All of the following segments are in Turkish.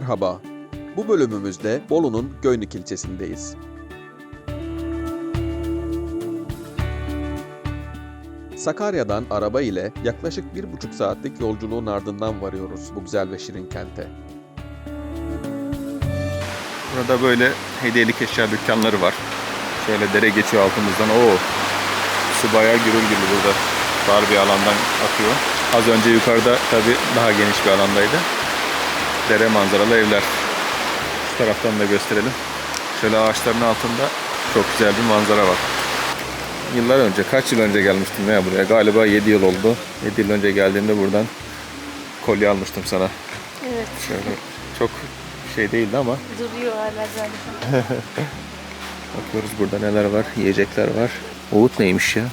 Merhaba. Bu bölümümüzde Bolu'nun Göynük ilçesindeyiz. Sakarya'dan araba ile yaklaşık bir buçuk saatlik yolculuğun ardından varıyoruz bu güzel ve şirin kente. Burada böyle hediyelik eşya dükkanları var. Şöyle dere geçiyor altımızdan. Oo. Su bayağı gürül gürül burada. Dar bir alandan akıyor. Az önce yukarıda tabi daha geniş bir alandaydı. Dere manzaralı evler. Şu taraftan da gösterelim. Şöyle ağaçların altında çok güzel bir manzara var. Yıllar önce, kaç yıl önce gelmiştim ya buraya? Galiba 7 yıl oldu. 7 yıl önce geldiğimde buradan kolye almıştım sana. Evet. Şöyle çok şey değildi ama Duruyor hala zaten. Bakıyoruz burada neler var. Yiyecekler var. Oğut neymiş ya?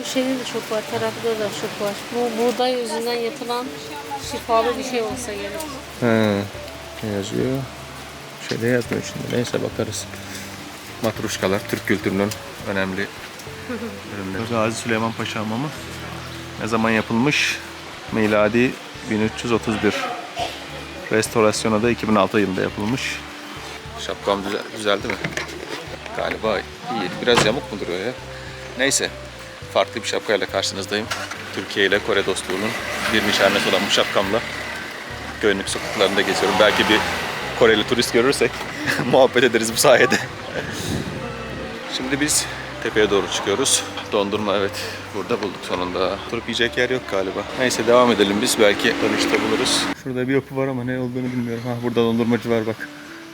Bu şeyde de çok var. Terapide de çok var. Bu buğday yüzünden yapılan şifalı bir şey olsa gerek. He. Ne yazıyor? Şeyde yazmıyor şimdi. Neyse bakarız. Matruşkalar Türk kültürünün önemli ürünleri. Gazi Süleyman Paşa Hamamı. Ne zaman yapılmış? Miladi 1331. Restorasyona da 2006 yılında yapılmış. Şapkam düzel, düzeldi mi? Galiba iyi. Biraz yamuk mu duruyor ya? Neyse. Farklı bir şapkayla karşınızdayım. Türkiye ile Kore dostluğunun bir nişanesi olan bu şapkamla Göynük sokaklarında geziyorum. Belki bir Koreli turist görürsek muhabbet ederiz bu sayede. Şimdi biz tepeye doğru çıkıyoruz. Dondurma evet burada bulduk sonunda. Oturup yiyecek yer yok galiba. Neyse devam edelim biz. Belki dönüşte buluruz. Şurada bir yapı var ama ne olduğunu bilmiyorum. Ha burada dondurmacı var bak.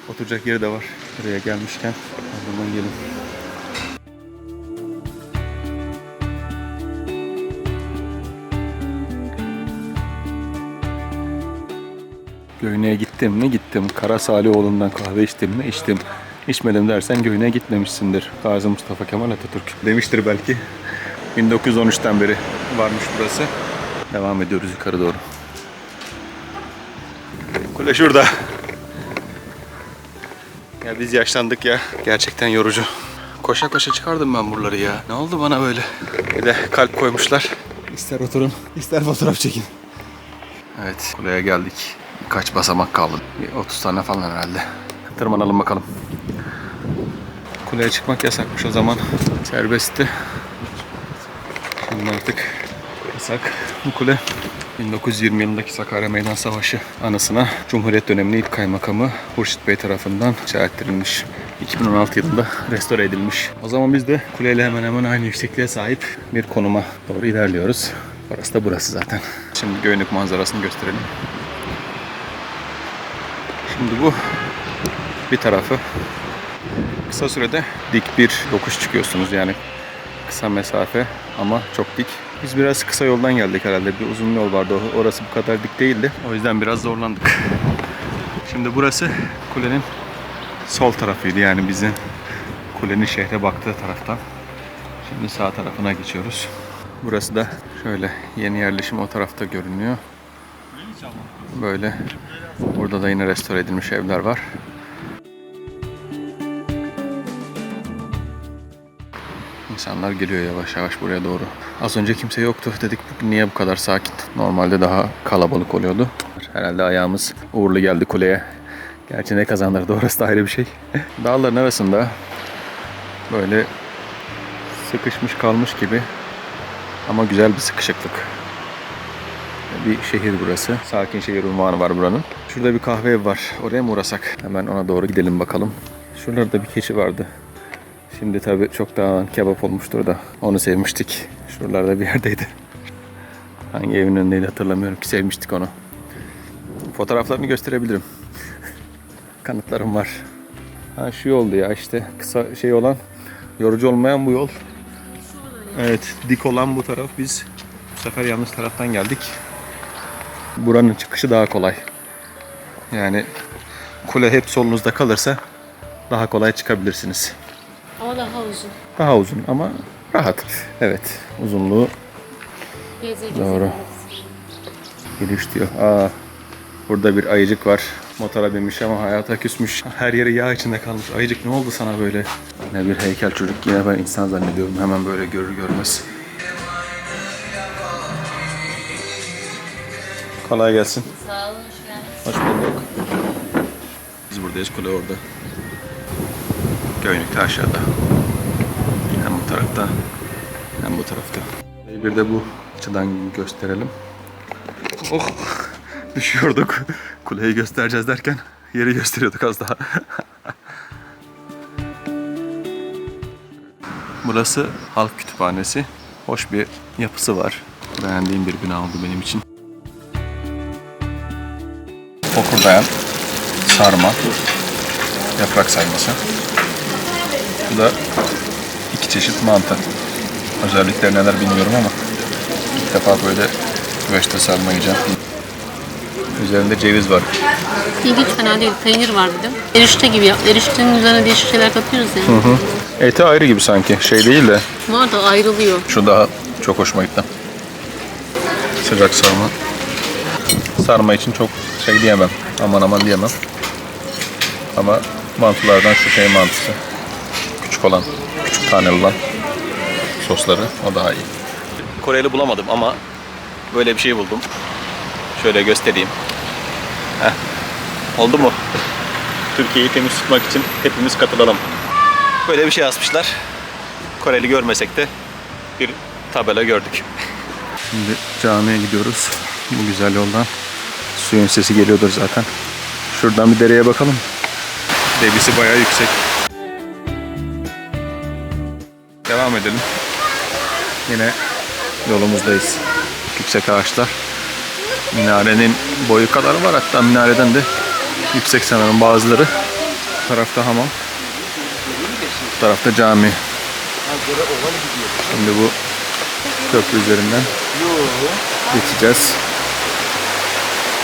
Oturacak yeri de var. Buraya gelmişken o zaman gelin. Göğne'ye gittim mi gittim. Kara Salioğlu'ndan kahve içtim mi içtim. İçmedim dersen Göğne'ye gitmemişsindir. Gazi Mustafa Kemal Atatürk demiştir belki. 1913'ten beri varmış burası. Devam ediyoruz yukarı doğru. Kule şurada. Ya biz yaşlandık ya. Gerçekten yorucu. Koşa koşa çıkardım ben buraları ya. Ne oldu bana böyle? Bir de kalp koymuşlar. İster oturun, ister fotoğraf çekin. Evet, kuleye geldik. Kaç basamak kaldı? Bir 30 tane falan herhalde. Tırmanalım bakalım. Kuleye çıkmak yasakmış o zaman. Serbestti. Şimdi artık yasak. Bu kule 1920 yılındaki Sakarya Meydan Savaşı anısına Cumhuriyet döneminin ilk kaymakamı Hurşit Bey tarafından inşa ettirilmiş. 2016 yılında restore edilmiş. O zaman biz de kuleyle hemen hemen aynı yüksekliğe sahip bir konuma doğru ilerliyoruz. Orası da burası zaten. Şimdi Göynük manzarasını gösterelim. Şimdi bu bir tarafı kısa sürede dik bir yokuş çıkıyorsunuz yani kısa mesafe ama çok dik. Biz biraz kısa yoldan geldik herhalde. Bir uzun yol vardı. Orası bu kadar dik değildi. O yüzden biraz zorlandık. Şimdi burası kulenin sol tarafıydı. Yani bizim kulenin şehre baktığı taraftan. Şimdi sağ tarafına geçiyoruz. Burası da şöyle yeni yerleşim o tarafta görünüyor. Böyle burada da yine restore edilmiş evler var. İnsanlar geliyor yavaş yavaş buraya doğru. Az önce kimse yoktu. Dedik niye bu kadar sakin? Normalde daha kalabalık oluyordu. Herhalde ayağımız uğurlu geldi kuleye. Gerçi ne kazandırdı orası da ayrı bir şey. Dağların arasında böyle sıkışmış kalmış gibi ama güzel bir sıkışıklık. Bir şehir burası. Sakin şehir unvanı var buranın. Şurada bir kahve var. Oraya mı uğrasak? Hemen ona doğru gidelim bakalım. Şuralarda bir keçi vardı. Şimdi tabii çok daha kebap olmuştur da onu sevmiştik. Şuralarda bir yerdeydi. Hangi evin önündeydi hatırlamıyorum ki sevmiştik onu. Fotoğraflarını gösterebilirim. Kanıtlarım var. Ha şu yoldu ya işte kısa şey olan yorucu olmayan bu yol. Evet dik olan bu taraf biz bu sefer yanlış taraftan geldik. Buranın çıkışı daha kolay. Yani kule hep solunuzda kalırsa daha kolay çıkabilirsiniz. Ama daha uzun. Daha uzun ama rahat. Evet uzunluğu Geze geze. Doğru. giriş diyor. Aa, burada bir ayıcık var. Motora binmiş ama hayata küsmüş. Her yeri yağ içinde kalmış. Ayıcık ne oldu sana böyle? Ne bir heykel çocuk yine ben insan zannediyorum. Hemen böyle görür görmez. Kolay gelsin. Sağ olun. hoş geldiniz. Hoş bulduk. Biz buradayız, kule orada. Göynük de aşağıda. Hem bu tarafta hem bu tarafta. Bir de bu açıdan gösterelim. Oh! Düşüyorduk. Kuleyi göstereceğiz derken yeri gösteriyorduk az daha. Burası halk kütüphanesi. Hoş bir yapısı var. Beğendiğim bir bina oldu benim için. Fokurdayan sarma, yaprak sarması. Bu da iki çeşit mantı. Özellikleri neler bilmiyorum ama ilk defa böyle güveçte sarma yiyeceğim. Üzerinde ceviz var. İlginç fena değil. Peynir var bir de. Erişte gibi yap. Eriştenin üzerine değişik şeyler katıyoruz yani. Eti ayrı gibi sanki. Şey değil de Var da ayrılıyor. Şu daha çok hoşuma gitti. Sıcak sarma. Sarma için çok şey diyemem. Aman aman diyemem. Ama mantılardan şu şey mantısı. Küçük olan, küçük taneli olan sosları o daha iyi. Koreli bulamadım ama böyle bir şey buldum. Şöyle göstereyim. Heh. Oldu mu? Türkiye'yi temiz tutmak için hepimiz katılalım. Böyle bir şey yazmışlar. Koreli görmesek de bir tabela gördük. Şimdi camiye gidiyoruz. Bu güzel yoldan. Suyun sesi geliyordur zaten. Şuradan bir dereye bakalım. Debisi bayağı yüksek. Devam edelim. Yine yolumuzdayız. Yüksek ağaçlar. Minarenin boyu kadar var hatta minareden de yüksek sanırım bazıları. Bu tarafta hamam. Bu tarafta cami. Şimdi bu köprü üzerinden geçeceğiz.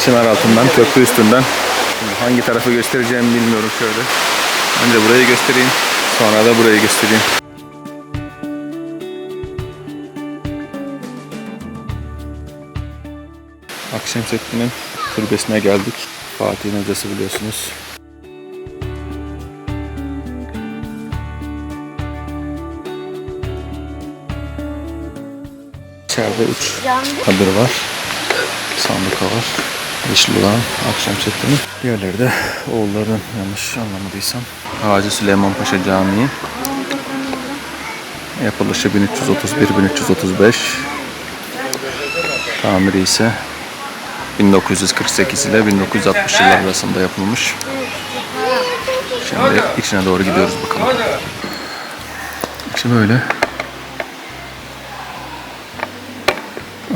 Çınar altından, köprü üstünden. Şimdi hangi tarafı göstereceğimi bilmiyorum şöyle. Önce burayı göstereyim. Sonra da burayı göstereyim. Akşemseddin'in türbesine geldik. Fatih'in hocası biliyorsunuz. İçeride üç kadir var. Sandıka var. Yeşil olan Akşemseddin'in. Diğerleri de oğulların yanlış anlamadıysam. Hacı Süleyman Paşa Camii. Yapılışı 1331-1335. Tamiri ise 1948 ile 1960 yıllar arasında yapılmış. Şimdi içine doğru gidiyoruz bakalım. İçi böyle.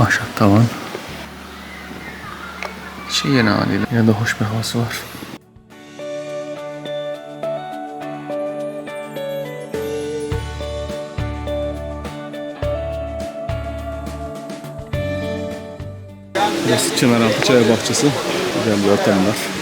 Ahşap tavan. Şey yine haliyle. Yine de hoş bir havası var. Burası Çınaraltı Çay Bahçesi. Güzel bir ortam var.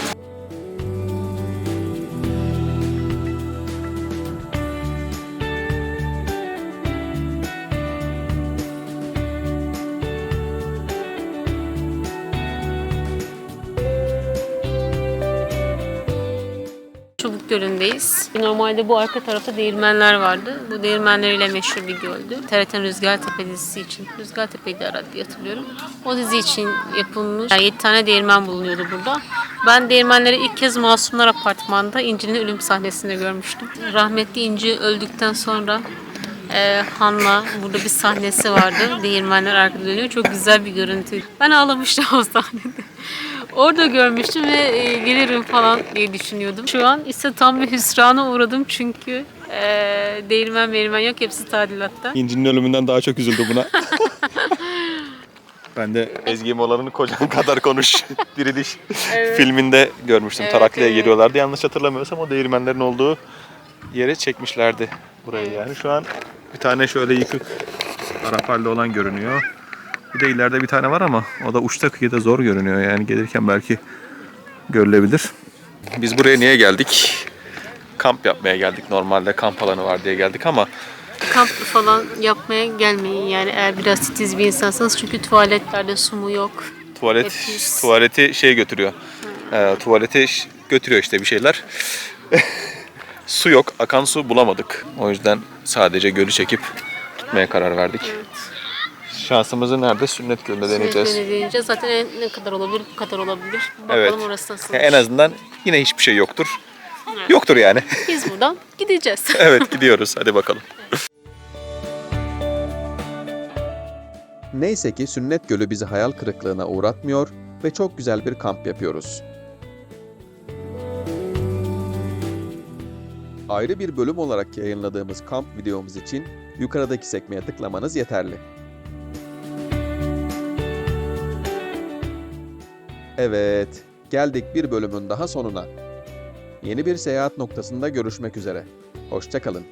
Gölü'ndeyiz. Normalde bu arka tarafta değirmenler vardı. Bu değirmenleriyle meşhur bir göldü. TRT'nin Rüzgar Tepe dizisi için. Rüzgar Tepe'ydi herhalde hatırlıyorum. O dizi için yapılmış. Yani 7 tane değirmen bulunuyordu burada. Ben değirmenleri ilk kez Masumlar Apartmanı'nda İnci'nin ölüm sahnesinde görmüştüm. Rahmetli İnci öldükten sonra e, Han'la burada bir sahnesi vardı. Değirmenler arkada dönüyor. Çok güzel bir görüntü. Ben ağlamıştım o sahnede. Orada görmüştüm ve e, gelirim falan diye düşünüyordum. Şu an ise tam bir hüsrana uğradım çünkü e, değirmen meğirmen yok. Hepsi tadilatta. İnci'nin ölümünden daha çok üzüldü buna. ben de Ezgi Molar'ın kocan kadar konuş diriliş filminde görmüştüm. Evet, Taraklı'ya evet. geliyorlardı. Yanlış hatırlamıyorsam o değirmenlerin olduğu yere çekmişlerdi burayı Evet. yani. Şu an bir tane şöyle yıkık Arap halde olan görünüyor. Bir de ileride bir tane var ama o da uçta kıyıda zor görünüyor. Yani gelirken belki görülebilir. Biz buraya niye geldik? Kamp yapmaya geldik. Normalde kamp alanı var diye geldik ama Kamp falan yapmaya gelmeyin yani eğer biraz titiz bir insansanız çünkü tuvaletlerde su mu yok. tuvalet Hep pis. tuvaleti şey götürüyor. Tuvalete ş- götürüyor işte bir şeyler. su yok, akan su bulamadık. O yüzden sadece gölü çekip tutmaya karar verdik. Şansımızı nerede? Sünnet Gölü'nde deneyeceğiz. Sünnet deneyeceğiz. Zaten en- ne kadar olabilir? Bu kadar olabilir. Bakalım Evet. orası nasıl. Ya en azından yine hiçbir şey yoktur. Evet. Yoktur yani. Biz buradan gideceğiz. evet gidiyoruz. Hadi bakalım. Neyse ki Sünnet Gölü bizi hayal kırıklığına uğratmıyor ve çok güzel bir kamp yapıyoruz. Ayrı bir bölüm olarak yayınladığımız kamp videomuz için yukarıdaki sekmeye tıklamanız yeterli. Evet, geldik bir bölümün daha sonuna. Yeni bir seyahat noktasında görüşmek üzere. Hoşçakalın.